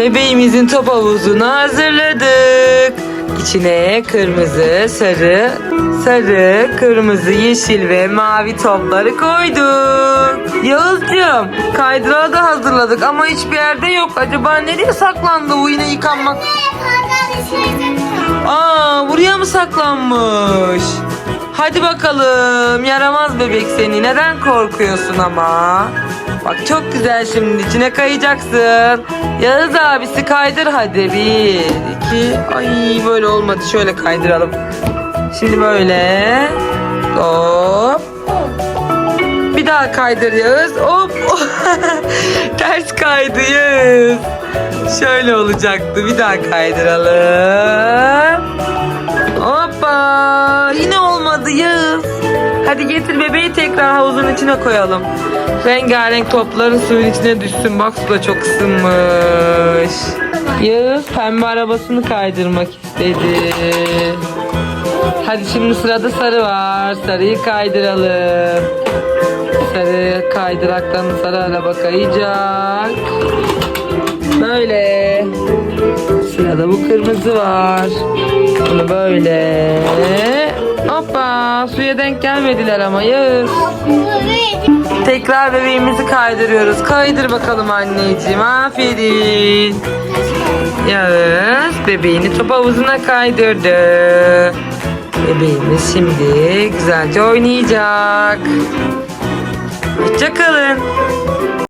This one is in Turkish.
Bebeğimizin top havuzunu hazırladık. İçine kırmızı, sarı, sarı, kırmızı, yeşil ve mavi topları koyduk. Yağızcığım kaydırağı da hazırladık ama hiçbir yerde yok. Acaba nereye saklandı bu yine yıkanmak? Aa buraya mı saklanmış? Hadi bakalım yaramaz bebek seni neden korkuyorsun ama? Bak çok güzel şimdi içine kayacaksın. Yağız abisi kaydır hadi. Bir, iki. Ay böyle olmadı şöyle kaydıralım. Şimdi böyle. Hop. Bir daha kaydır Yağız. Hop. Ters kaydı Yağız. Şöyle olacaktı. Bir daha kaydıralım. Hadi getir bebeği tekrar havuzun içine koyalım. Rengarenk topların suyun içine düşsün. Bak su da çok ısınmış. Yağız pembe arabasını kaydırmak istedi. Hadi şimdi sırada sarı var. Sarıyı kaydıralım. Sarı kaydıraktan sarı araba kayacak. Böyle. Sırada bu kırmızı var. Bunu böyle. Hoppa suya denk gelmediler ama Yağız. Tekrar bebeğimizi kaydırıyoruz. Kaydır bakalım anneciğim. Aferin. Yağız bebeğini top havuzuna kaydırdı. Bebeğimiz şimdi güzelce oynayacak. Hoşçakalın.